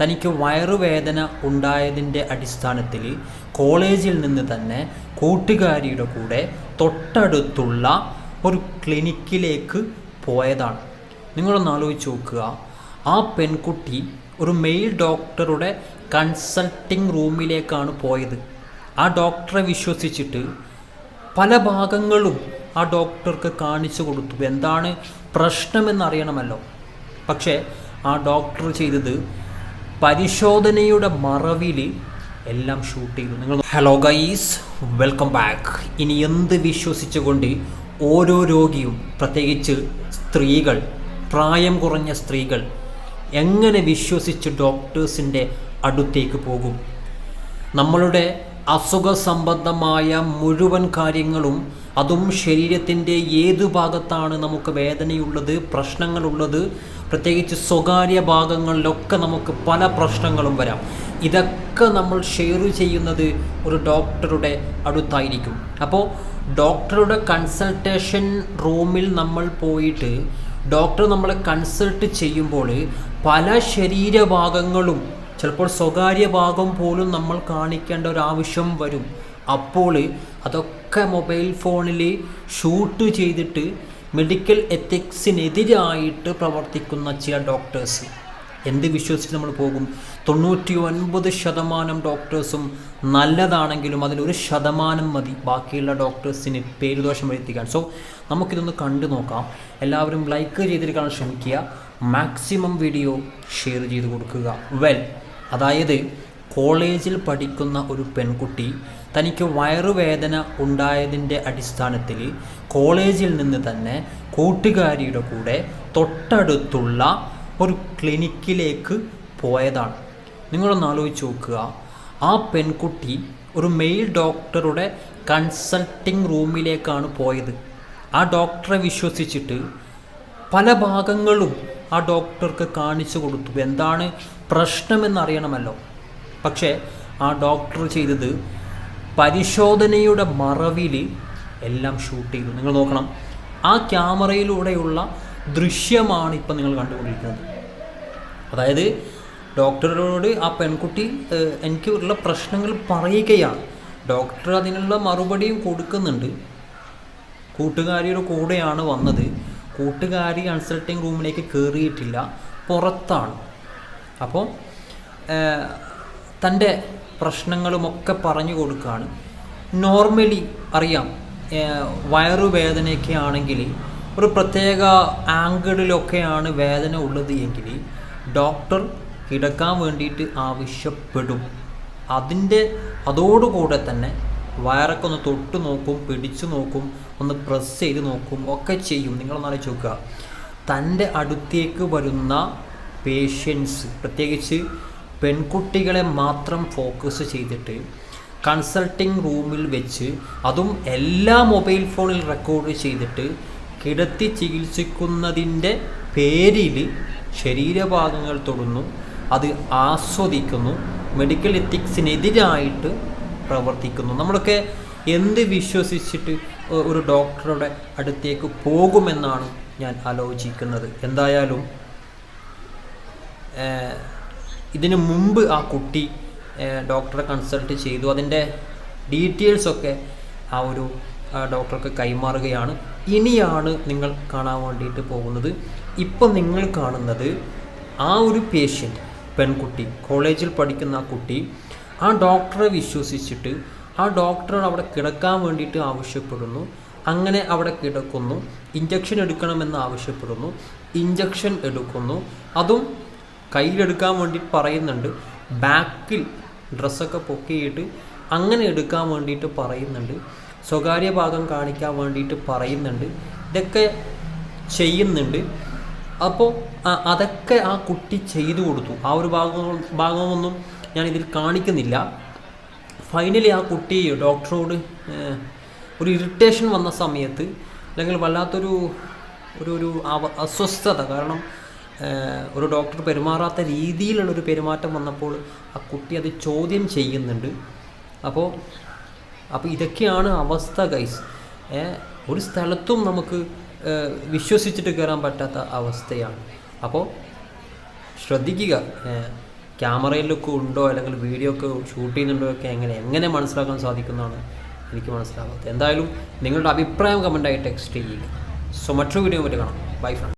തനിക്ക് വയറുവേദന ഉണ്ടായതിന്റെ അടിസ്ഥാനത്തിൽ കോളേജിൽ നിന്ന് തന്നെ കൂട്ടുകാരിയുടെ കൂടെ തൊട്ടടുത്തുള്ള ഒരു ക്ലിനിക്കിലേക്ക് പോയതാണ്. നിങ്ങളൊന്ന് ആലോചിച്ച് നോക്കുക. ആ പെൺകുട്ടി ഒരു മെയിൽ ഡോക്ടറുടെ കൺസൾട്ടിംഗ് റൂമിലേക്കാണ് പോയത്. ആ ഡോക്ടറെ വിശ്വസിച്ചിട്ട് പല ഭാഗങ്ങളും ആ ഡോക്ടർക്ക് കാണിച്ചു കൊടുത്തു. എന്താണ് പ്രശ്നമെന്നറിയണമല്ലോ പക്ഷേ ആ ഡോക്ടർ ചെയ്തത് പരിശോധനയുടെ മറവിൽ എല്ലാം ഷൂട്ട് ചെയ്തു. നിങ്ങൾ ഹലോ ഗൈസ് വെൽക്കം ബാക്ക് ഇനി എന്ത് വിശ്വസിച്ചുകൊണ്ട് ഓരോ രോഗിയും പ്രത്യേകിച്ച് സ്ത്രീകൾ പ്രായം കുറഞ്ഞ സ്ത്രീകൾ എങ്ങനെ വിശ്വസിച്ച് ഡോക്ടേഴ്സിന്റെ അടുത്തേക്ക് പോകും? നമ്മളുടെ അസുഖ സംബന്ധമായ മുഴുവൻ കാര്യങ്ങളും അതും ശരീരത്തിന്റെ ഏതു ഭാഗത്താണ് നമുക്ക് വേദനയുള്ളത് പ്രശ്നങ്ങളുള്ളത് പ്രത്യേകിച്ച് സ്വകാര്യ ഭാഗങ്ങളിലൊക്കെ നമുക്ക് പല പ്രശ്നങ്ങളും വരാം. ഇതൊക്കെ നമ്മൾ ഷെയർ ചെയ്യുന്നത് ഒരു ഡോക്ടറുടെ അടുത്തായിരിക്കും. അപ്പോൾ ഡോക്ടറുടെ കൺസൾട്ടേഷൻ റൂമിൽ നമ്മൾ പോയിട്ട് ഡോക്ടർ നമ്മളെ കൺസൾട്ട് ചെയ്യുമ്പോൾ പല ശരീരഭാഗങ്ങളും ചിലപ്പോൾ സ്വകാര്യ ഭാഗം പോലും നമ്മൾ കാണിക്കേണ്ട ഒരു ആവശ്യം വരും. അപ്പോൾ അതൊക്കെ മൊബൈൽ ഫോണിൽ ഷൂട്ട് ചെയ്തിട്ട് മെഡിക്കൽ എത്തിക്സിനെതിരായിട്ട് പ്രവർത്തിക്കുന്ന ചില ഡോക്ടേഴ്സ് എന്ത് വിശ്വസിച്ച് നമ്മൾ പോകും? തൊണ്ണൂറ്റി ഒൻപത് ശതമാനം ഡോക്ടേഴ്സും നല്ലതാണെങ്കിലും അതിലൊരു ശതമാനം മതി. ബാക്കിയുള്ള ഡോക്ടേഴ്സിന് പേരുദോഷം വരുത്തിക്കാൻ. സോ നമുക്കിതൊന്ന് കണ്ടു നോക്കാം. എല്ലാവരും ലൈക്ക് ചെയ്തിരിക്കാൻ ശ്രമിക്കുക. മാക്സിമം വീഡിയോ ഷെയർ ചെയ്ത് കൊടുക്കുക. വെൽ അതായത് കോളേജിൽ പഠിക്കുന്ന ഒരു പെൺകുട്ടി തനിക്ക് വയറുവേദന ഉണ്ടായതിന്റെ അടിസ്ഥാനത്തിൽ കോളേജിൽ നിന്ന് തന്നെ കൂട്ടുകാരിയുടെ കൂടെ തൊട്ടടുത്തുള്ള ഒരു ക്ലിനിക്കിലേക്ക് പോയതാണ്. നിങ്ങളൊന്ന് ആലോചിച്ച് നോക്കുക. ആ പെൺകുട്ടി ഒരു മെയിൽ ഡോക്ടറുടെ കൺസൾട്ടിംഗ് റൂമിലേക്കാണ് പോയത്. ആ ഡോക്ടറെ വിശ്വസിച്ചിട്ട് പല ഭാഗങ്ങളും ആ ഡോക്ടർക്ക് കാണിച്ചു കൊടുത്തു. എന്താണ് പ്രശ്നമെന്നറിയണമല്ലോ. പക്ഷേ ആ ഡോക്ടർ ചെയ്തത് പരിശോധനയുടെ മറവിൽ എല്ലാം ഷൂട്ട് ചെയ്തു. നിങ്ങൾ നോക്കണം ആ ക്യാമറയിലൂടെയുള്ള ദൃശ്യമാണ് ഇപ്പം നിങ്ങൾ കണ്ടുകൊണ്ടിരിക്കുന്നത്. അതായത് ഡോക്ടറോട് ആ പെൺകുട്ടി എനിക്ക് ഉള്ള പ്രശ്നങ്ങൾ പറയുകയാണ്. ഡോക്ടർ അതിനുള്ള മറുപടിയും കൊടുക്കുന്നുണ്ട്. കൂട്ടുകാരിയുടെ കൂടെയാണ് വന്നത്. കൂട്ടുകാരി കൺസൾട്ടിങ് റൂമിലേക്ക് കയറിയിട്ടില്ല പുറത്താണ്. അപ്പോൾ തന്റെ പ്രശ്നങ്ങളുമൊക്കെ പറഞ്ഞു കൊടുക്കുകയാണ് നോർമലി അറിയാം വയറുവേദനയൊക്കെ ആണെങ്കിൽ ഒരു പ്രത്യേക ആംഗിളിലൊക്കെയാണ് വേദന ഉള്ളത് എങ്കിൽ ഡോക്ടർ കിടക്കാൻ വേണ്ടിയിട്ട് ആവശ്യപ്പെടും. അതിന്റെ അതോടുകൂടെ തന്നെ വയറൊക്കെ ഒന്ന് തൊട്ട് നോക്കും പിടിച്ചു നോക്കും ഒന്ന് പ്രസ് ചെയ്ത് നോക്കും ഒക്കെ ചെയ്യും. നിങ്ങളൊന്ന് ആലോചിച്ച് നോക്കുക. തന്റെ അടുത്തേക്ക് വരുന്ന പേഷ്യൻസ് പ്രത്യേകിച്ച് പെൺകുട്ടികളെ മാത്രം ഫോക്കസ് ചെയ്തിട്ട് കൺസൾട്ടിംഗ് റൂമിൽ വെച്ച് അതും എല്ലാ മൊബൈൽ ഫോണിൽ റെക്കോർഡ് ചെയ്തിട്ട് കിടത്തി ചികിത്സിക്കുന്നതിന്റെ പേരിൽ ശരീരഭാഗങ്ങൾ തൊടുന്നു അത് ആസ്വദിക്കുന്നു. മെഡിക്കൽ എത്തിക്സിനെതിരായിട്ട് പ്രവർത്തിക്കുന്നു. നമ്മളൊക്കെ എന്ത് വിശ്വസിച്ചിട്ട് ഒരു ഡോക്ടറുടെ അടുത്തേക്ക് പോകുമെന്നാണ് ഞാൻ ആലോചിക്കുന്നത്. എന്തായാലും ഇതിന് മുമ്പ് ആ കുട്ടി ഡോക്ടറെ കൺസൾട്ട് ചെയ്തു. അതിന്റെ ഡീറ്റെയിൽസൊക്കെ ആ ഒരു ഡോക്ടർക്ക് കൈമാറുകയാണ്. ഇനിയാണ് നിങ്ങൾ കാണാൻ വേണ്ടിയിട്ട് പോകുന്നത്. ഇപ്പം നിങ്ങൾ കാണുന്നത് ആ ഒരു പേഷ്യന്റ് പെൺകുട്ടി കോളേജിൽ പഠിക്കുന്ന ആ കുട്ടി ആ ഡോക്ടറെ വിശ്വസിച്ചിട്ട് ആ ഡോക്ടർ അവിടെ കിടക്കാൻ വേണ്ടിയിട്ട് ആവശ്യപ്പെടുന്നു. അങ്ങനെ അവിടെ കിടക്കുന്നു. ഇഞ്ചക്ഷൻ എടുക്കണമെന്ന് ആവശ്യപ്പെടുന്നു. ഇഞ്ചക്ഷൻ എടുക്കുന്നു. അതും കയ്യിലെടുക്കാൻ വേണ്ടി പറയുന്നുണ്ട്. ബാക്കിൽ ഡ്രസ്സൊക്കെ പൊക്കിയിട്ട് അങ്ങനെ എടുക്കാൻ വേണ്ടിയിട്ട് പറയുന്നുണ്ട്. സ്വകാര്യ ഭാഗം കാണിക്കാൻ വേണ്ടിയിട്ട് പറയുന്നുണ്ട്. ഇതൊക്കെ ചെയ്യുന്നുണ്ട്. അപ്പോൾ അതൊക്കെ ആ കുട്ടി ചെയ്തു കൊടുത്തു. ആ ഒരു ഭാഗം ഭാഗമൊന്നും ഞാൻ ഇതിൽ കാണിക്കുന്നില്ല. ഫൈനലി ആ കുട്ടി ഡോക്ടറോട് ഒരു ഇറിറ്റേഷൻ വന്ന സമയത്ത് അല്ലെങ്കിൽ വല്ലാത്തൊരു ഒരു ഒരു അസ്വസ്ഥത കാരണം ഒരു ഡോക്ടർ പെരുമാറാത്ത രീതിയിലുള്ളൊരു പെരുമാറ്റം വന്നപ്പോൾ ആ കുട്ടി അത് ചോദ്യം ചെയ്യുന്നുണ്ട്. അപ്പോൾ അപ്പോൾ ഇതൊക്കെയാണ് അവസ്ഥ ഗൈസ് ഒരു സ്ഥലത്തും നമുക്ക് വിശ്വസിച്ചിട്ട് കയറാൻ പറ്റാത്ത അവസ്ഥയാണ്. അപ്പോൾ ശ്രദ്ധിക്കുക. ക്യാമറയിലൊക്കെ ഉണ്ടോ അല്ലെങ്കിൽ വീഡിയോ ഒക്കെ ഷൂട്ട് ചെയ്യുന്നുണ്ടോ ഒക്കെ എങ്ങനെ എങ്ങനെ മനസ്സിലാക്കാൻ സാധിക്കുന്നതാണ് എനിക്ക് മനസ്സിലാകാത്തത് എന്തായാലും നിങ്ങളുടെ അഭിപ്രായം കമന്റായി ടെക്സ്റ്റ് ചെയ്യുക. സോ മറ്റൊരു വീഡിയോ പറ്റി കാണാം. By front